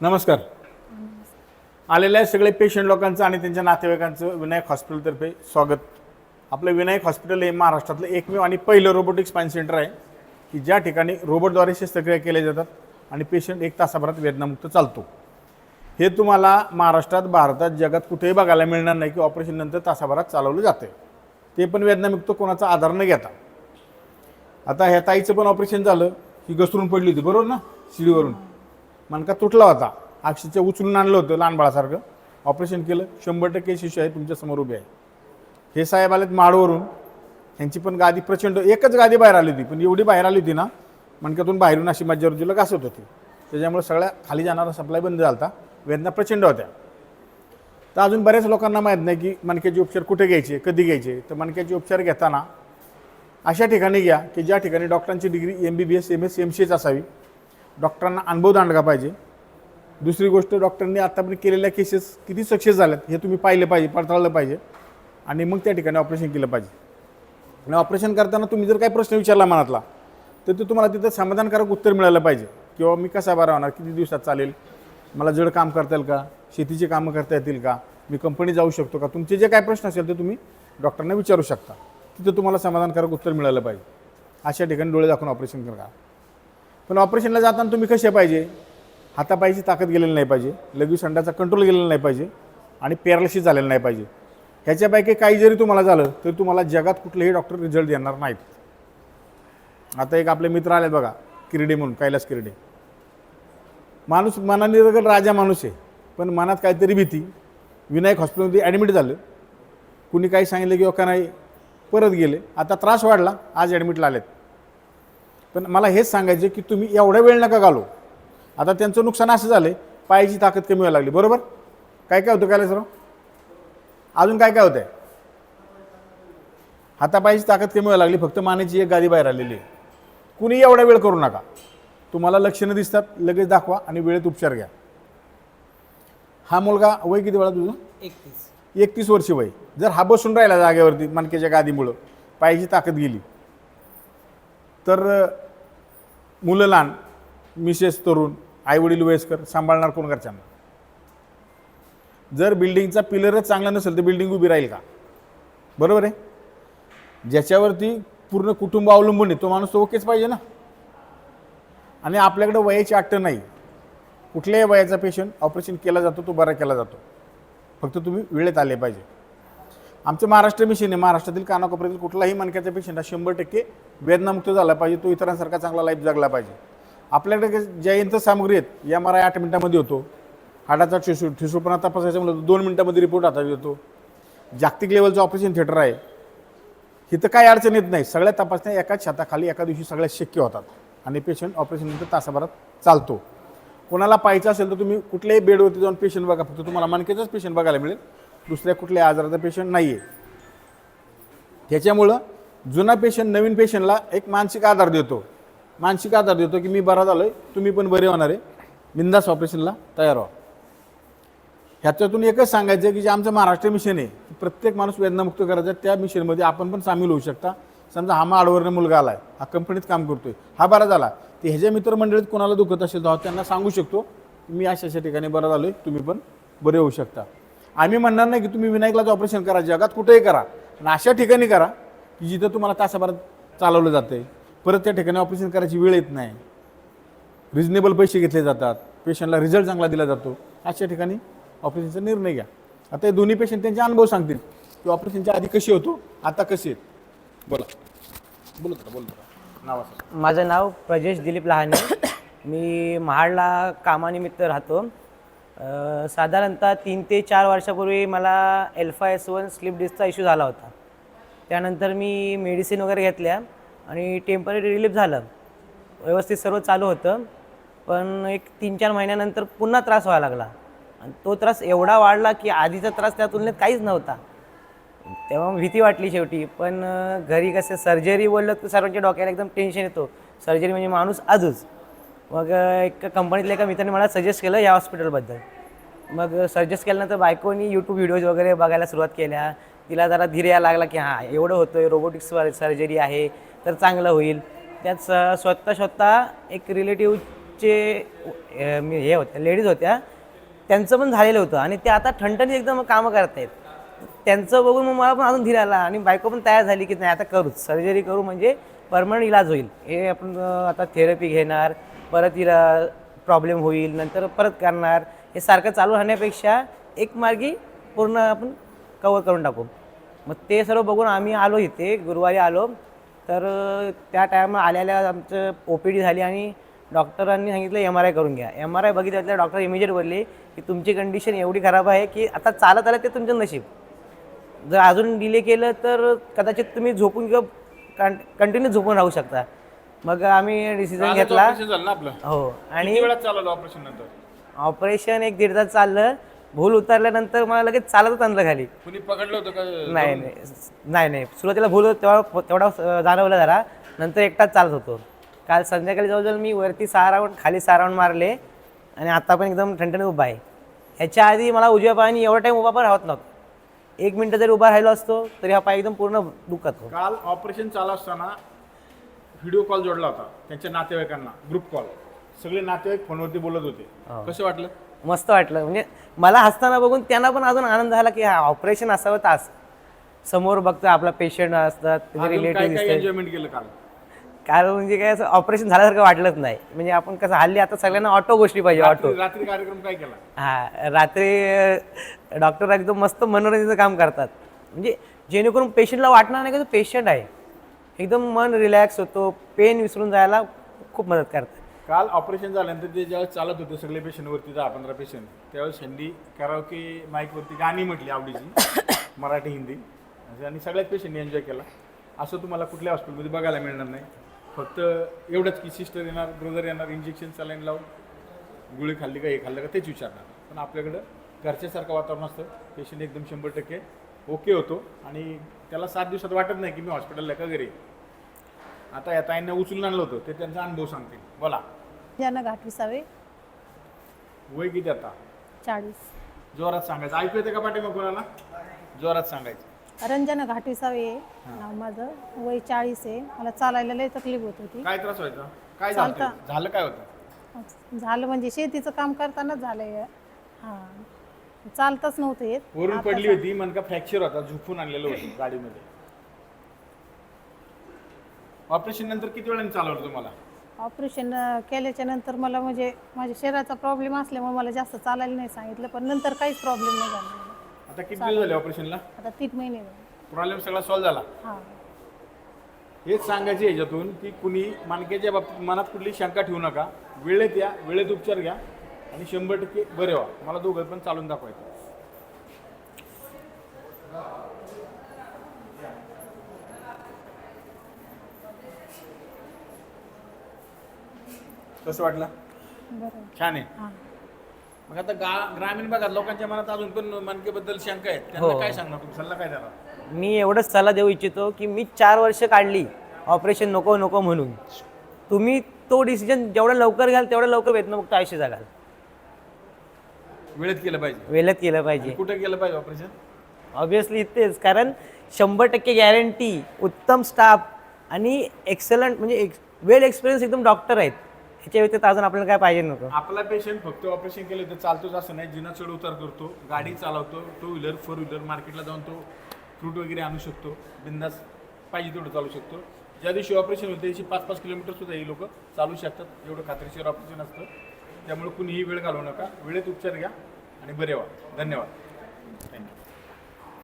नमस्कार. आलेल्या सगळे पेशंट लोकांचं आणि त्यांच्या नातेवाईकांचं विनायक हॉस्पिटलतर्फे स्वागत. आपलं विनायक हॉस्पिटल हे महाराष्ट्रातलं एकमेव आणि पहिलं रोबोटिक स्पाईन सेंटर आहे की ज्या ठिकाणी रोबोटद्वारे शस्त्रक्रिया केल्या जातात आणि पेशंट एक तासाभरात वेदनामुक्त चालतो. हे तुम्हाला महाराष्ट्रात भारतात जगात कुठेही बघायला मिळणार नाही की ऑपरेशन नंतर तासाभरात चालवलं जातं ते पण वेदनामुक्त कोणाचा आधार न घेता. आता ह्या ताईचं पण ऑपरेशन झालं ही घसरून पडली होती बरोबर ना? शिडीवरून. मनका तुटला होता. अक्षरशः उचलून आणलं होतं लहान बाळासारखं. ऑपरेशन केलं. शंभर टक्के शिशू आहे तुमच्यासमोर उभे आहे. हे साहेब आलेत माडवरून. ह्यांची पण गादी प्रचंड एकच गादी बाहेर आली होती पण एवढी बाहेर आली होती ना मणक्यातून बाहेरून अशी मज्जावरतीला घासत होती. त्याच्यामुळे सगळ्या खाली जाणारा सप्लाय बंद झाला होता. वेदना प्रचंड होत्या. तर अजून बऱ्याच लोकांना माहीत नाही की मणक्याचे उपचार कुठे घ्यायचे कधी घ्यायचे. तर मणक्याचे उपचार घेताना अशा ठिकाणी घ्या की ज्या ठिकाणी डॉक्टरांची degree M B B S M S M C H असावी. डॉक्टरांना अनुभव दांडगा पाहिजे. दुसरी गोष्ट डॉक्टरांनी आतापर्यंत केलेल्या केसेस किती सक्सेस झाल्यात हे तुम्ही पाहिलं पाहिजे पडताळलं पाहिजे आणि मग त्या ठिकाणी ऑपरेशन केलं पाहिजे. आणि ऑपरेशन करताना तुम्ही जर काही प्रश्न विचारला मनातला तर ते तुम्हाला तिथं समाधानकारक उत्तर मिळालं पाहिजे. किंवा मी कसा बरा होणार किती दिवसात चालेल मला जड काम करता येईल का शेतीची कामं करता येतील का मी कंपनी जाऊ शकतो का तुमचे जे काय प्रश्न असेल ते तुम्ही डॉक्टरांना विचारू शकता. तिथं तुम्हाला समाधानकारक उत्तर मिळालं पाहिजे. अशा ठिकाणी डोळे दाखवून ऑपरेशन करा. पण ऑपरेशनला जाताना तुम्ही कसे पाहिजे? हातापायची ताकद गेलेली नाही पाहिजे लघवीस संडाचा कंट्रोल गेलेला नाही पाहिजे आणि पॅरालिसिस झालेलं नाही पाहिजे. ह्याच्यापैकी काही जरी तुम्हाला झालं तरी तुम्हाला जगात कुठलेही डॉक्टर रिझल्ट देणार नाहीत. आता एक आपले मित्र आले बघा किरडे म्हणून कैलास किरडे. माणूस मनाने राजा माणूस आहे पण मनात काहीतरी भीती. विनायक हॉस्पिटलमध्ये ॲडमिट झालं. कुणी काही सांगितलं किंवा का नाही परत गेले. आता त्रास वाढला आज ॲडमिटला आलेत. पण मला हेच सांगायचं की तुम्ही एवढा वेळ नका घालू. आता त्यांचं नुकसान असं झालं पायाची ताकद कमी व्हायला लागली. बरोबर? काय काय होतं काय सर अजून काय काय होतं हातापायाची ताकद कमी व्हायला लागली फक्त मानेची एक गादी बाहेर आलेली आहे. कुणी एवढा वेळ करू नका. तुम्हाला लक्षणं दिसतात लगेच दाखवा आणि वेळेत उपचार घ्या. हा मुलगा वय किती वेळा तुझं? एकतीस. एकतीस वर्ष वय. जर हा बसून राहिला जागेवरती मणक्याच्या गादीमुळं पायाची ताकद गेली. तर मुलं लहान मिसेस तरुण आईवडील वयस्कर सांभाळणार कोण घरच्यांना? जर बिल्डिंगचा पिलरच चांगला नसेल तर बिल्डिंग उभी राहील का? बरोबर आहे? ज्याच्यावरती पूर्ण कुटुंब अवलंबून आहे तो माणूस तो ओकेच पाहिजे ना? आणि आपल्याकडे वयाची अट्ट नाही. कुठल्याही वयाचा पेशंट ऑपरेशन केला जातो तो बरा केला जातो. फक्त तुम्ही वेळेत आले पाहिजे. आमचं महाराष्ट्र मिशन आहे. महाराष्ट्रातील कानाकोपऱ्यातील कुठलाही मणक्याच्या पेशंटला शंभर टक्के वेदनामुक्त झाला पाहिजे. तो इतरांसारखा चांगला लाईफ जगला पाहिजे. आपल्याकडे ज्या यंत्रसामग्री आहेत या आर आय आठ मिनिटामध्ये होतो हाडाचा ठिसू ठिसूपणा तपासायचा म्हणलं तर दोन मिनिटामध्ये रिपोर्ट हातात येतो. जागतिक लेवलचं ऑपरेशन थिएटर आहे. इथं काही अडचण येत नाही. सगळ्या तपासण्या एकाच छताखाली एका दिवशी सगळ्या शक्य होतात. आणि पेशंट ऑपरेशननंतर तासाभरात चालतो. कोणाला पाहायचं असेल तर तुम्ही कुठल्याही बेडवरती जाऊन पेशंट बघा. फक्त तुम्हाला मनकेचाच पेशंट बघायला मिळेल. दुसऱ्या कुठल्या आजाराचा पेशंट नाही आहे त्याच्यामुळं जुना पेशंट नवीन पेशंटला एक मानसिक आधार देतो. मानसिक आधार देतो की मी बरा झालो आहे तुम्ही पण बरे होणार आहे. बिंदास ऑपरेशनला तयार व्हा. ह्याच्यातून एकच सांगायचं की जे आमचं महाराष्ट्र मिशन आहे की प्रत्येक माणूस वेदनामुक्त करायचा त्या मिशनमध्ये आपण पण सामील होऊ शकता. समजा हा माडवरनं मुलगा आला आहे हा कंपनीत काम करतोय हा बरा झाला ते ह्याच्या मित्रमंडळीत कोणाला दुखत असेल तर त्यांना सांगू शकतो मी अशा अशा ठिकाणी बरा झालो आहे तुम्ही पण बरे होऊ शकता. आम्ही म्हणणार नाही की तुम्ही विनायकलाच ऑपरेशन करा जगात कुठेही करा. पण अशा ठिकाणी करा की जिथं तुम्हाला तासाभरात चालवलं जातं परत त्या ठिकाणी ऑपरेशन करायची वेळ येत नाही. रिजनेबल पैसे घेतले जातात. पेशंटला रिझल्ट चांगला दिला जातो. अशा ठिकाणी ऑपरेशनचा निर्णय घ्या. आता हे दोन्ही पेशंट त्यांचे अनुभव सांगतील की ऑपरेशनच्या आधी कशी होतो आता कशी आहेत. बोला. बोलत बोलत नाव माझं नाव प्रजेश दिलीप लहाने. मी महाडला कामानिमित्त राहतो. साधारणतः तीन ते चार वर्षापूर्वी मला L five S one slip डिस्कचा issue झाला होता. त्यानंतर मी मेडिसिन वगैरे घेतल्या आणि टेंपररी रिलीफ झालं. व्यवस्थित सर्व चालू होतं. पण एक तीन चार महिन्यानंतर पुन्हा त्रास व्हायला लागला. आणि तो त्रास एवढा वाढला की आधीचा त्रास त्या तुलनेत काहीच नव्हता. तेव्हा भीती वाटली शेवटी. पण घरी कसं सर्जरी बोललं तर सर्वांच्या डोक्याला एकदम टेन्शन येतो. सर्जरी म्हणजे माणूस आजच. मग एका एक कंपनीतल्या एका मित्राने मला सजेस्ट केलं या हॉस्पिटलबद्दल मग सजेस्ट केल्यानंतर बायकोनी यूट्यूब व्हिडिओज वगैरे बघायला सुरुवात केल्या. तिला जरा धीर यायला लागला की हां एवढं होतं आहे रोबोटिक्स सर्जरी आहे तर चांगलं होईल. त्यात स स्वतः स्वतः एक रिलेटिव्हचे मी हे होत्या लेडीज होत्या. त्यांचं पण झालेलं होतं आणि ते आता ठणठणीत एकदम कामं करत आहेत त्यांचं बघून मग मला पण अजून धीर आला आणि बायको पण तयार झाली की नाही आता करूच. सर्जरी करू म्हणजे परमनंट इलाज होईल. हे आपण आता थेरपी घेणार. परत हिला प्रॉब्लेम होईल नंतर परत करणार. हे सारखं चालू राहण्यापेक्षा एक मार्गी पूर्ण आपण कवर करून टाकू. मग ते सर्व बघून आम्ही आलो इथे गुरुवारी आलो. तर त्या टायमा आल्याला आमचं ओ पी डी झाली आणि डॉक्टरांनी सांगितलं एम आर आय करून घ्या. एम आर आय बघितल्यातल्या डॉक्टर इमिजिएट बोलले की तुमची कंडिशन एवढी खराब आहे की आता चालत आलं ते तुमचं नशीब. जर अजून डिले केलं तर कदाचित तुम्ही झोपून किंवा कंटिन्यू झोपून राहू शकता. मग आम्ही डिसिजन घेतला. ऑपरेशन झालं ना आपलं? हो आणि किती वेळात चालवलं ऑपरेशन नंतर? ऑपरेशन एक दीड तास चाललं. भूल उतरल्यानंतर मला लगेच चालतच आणलं खाली. कुणी पकडलं होतं का? नाही नाही. नाही नाही. सुरुवातीला भूल होत तेव्हा तेवढा अं, जाणवलं जरा. नंतर एकटाच चालत होतो. काल संध्याकाळी जवळजवळ मी वरती सहा राऊंड खाली सहा राऊंड मारले. आणि आता पण एकदम ठणठणीत उभा आहे. ह्याच्या आधी मला उजव्या पायाने एवढा टाईम उभा पण राहत नव्हतं. एक मिनटं जरी उभा राहिलो असतो तरी हा पाय एकदम पूर्ण दुखत काल ऑपरेशन चालू असताना व्हिडिओ कॉल जोडला होता त्यांच्या नातेवाईकांना ग्रुप कॉल. सगळे नातेवाईक फोनवरती बोलत होते. कसं वाटलं? मस्त वाटलं. म्हणजे मला हसताना बघून त्यांना पण अजून आनंद झाला की हा ऑपरेशन असावं तर असं समोर बघतो आपला पेशंट असतात त्याचे अजून काय रिलेटिव्ह काय एन्जॉयमेंट केलं? काल कारण म्हणजे काय असं ऑपरेशन झाल्यासारखं वाटलंच नाही. म्हणजे आपण कसं हल्ली आता सगळ्यांना ऑटो गोष्टी पाहिजे ऑटो. रात्री रात्री कार्यक्रम काय केला? हा रात्री डॉक्टर एकदम मस्त मनोरंजनाचं काम करतात. म्हणजे जेणेकरून पेशंटला वाटणार नाही का तो पेशंट आहे. एकदम मन रिलॅक्स होतो. पेन विसरून जायला खूप मदत करते काल ऑपरेशन झाल्यानंतर ते ज्यावेळेस चालत होते सगळे पेशंटवरती दहा पंधरा पेशंट त्यावेळेस ह्यांनी करावके माईकवरती गाणी म्हटली आवडीची मराठी हिंदी आणि सगळ्याच पेशंटनी एन्जॉय केला. असं तुम्हाला कुठल्या हॉस्पिटलमध्ये बघायला मिळणार नाही. फक्त एवढंच की सिस्टर येणार ब्रदर येणार इंजेक्शन सलाईन लावून गुळी खाल्ली का हे खाल्लं का तेच विचारणार. पण आपल्याकडं घरच्यासारखं वातावरण असतं. पेशंट एकदम शंभर टक्के ओके होतो. आणि त्याला सात दिवसात वाटत नाही की मी हॉस्पिटलला का घरी. आता या ताईंना उचलून आणलं होतं. ते त्यांचा अनुभव सांगतील. बोला. ज्यांना गाठ विसावे. वय किती आता? चाळीस. जोरात सांगायचं. ऐकू येते का पाठीमाग कोणाला? जोरात सांगायचं. रंजना घाट विसावे आहे. नाव माझं. वय चाळीस आहे. मला चालायला लय तकलीफ होत होती. काय त्रास व्हायचा? काय झालं चालतं. ते? झालं काय होतं? झालं म्हणजे शेतीचं काम करतानाच झालंय. हां. चालताच नव्हतं येत. वरून आता पडली होती मनका फ्रॅक्चर होता झुपून आणलेलं होतं गाडीमध्ये. ऑपरेशन नंतर किती वेळाने चालवलं तुम्हाला? ऑपरेशन केल्याच्यानंतर मला म्हणजे माझ्या शरीराचा प्रॉब्लेम असल्यामुळे मला जास्त चालायला नाही सांगितलं पण नंतर काहीच प्रॉब्लेम नाही झाला. मला. आता किती दिवस झाले ऑपरेशनला? आता तीन महिने झाले. प्रॉब्लेम सगळा सॉल्व्ह झाला? हां. हेच सांगायचे याच्यातून की कुणी मानकेच्या बाबतीत मनात कुठली शंका ठेवू नका. वेळेत या वेळेत उपचार घ्या. आणि शंभर टक्के बरे व्हा. मला दोघं पण चालून दाखवायचं. कसं वाटलं? छान आहे. हां. मग आता गा ग्रामीण भागात लोकांच्या मनात अजून पण मनकेबद्दल शंका आहेत. त्यांना हो. काय सांगणार तुम्ही? सल्ला काय देणार मी एवढंच सल्ला देऊ इच्छितो की मी चार वर्ष काढली ऑपरेशन नको नको म्हणून. तुम्ही तो डिसिजन जेवढं लवकर घ्याल तेवढं लवकर वेतनमुक्त आयुष्य जगाल. वेळेत केलं पाहिजे. वेळेत केलं पाहिजे. कुठे केलं पाहिजे ऑपरेशन ऑब्विसली तेच कारण शंभर टक्के गॅरंटी उत्तम स्टाफ आणि एक्सलंट म्हणजे वेल एक्सपिरियन्स एकदम डॉक्टर आहेत. ह्याच्या व्यतिरिक्त अजून आपल्याला काय पाहिजे नको आपला पेशंट फक्त ऑपरेशन केलं तर चालतोच असं नाही. जिना चढ उतार करतो गाडी चालवतो टू व्हीलर फोर व्हीलर मार्केटला जाऊन तो फ्रूट वगैरे आणू शकतो बिंदास पाहिजे तेवढं चालू शकतो. ज्या दिवशी ऑपरेशन होतं त्या दिवशी पाच पाच किलोमीटर सुद्धा ही लोक चालू शकतात. एवढं खात्रीशीर ऑपरेशन असतं. त्यामुळे कुणीही वेळ घालवू नका. वेळेत उपचार घ्या. आणि बरे व्हा धन्यवाद. थँक्यू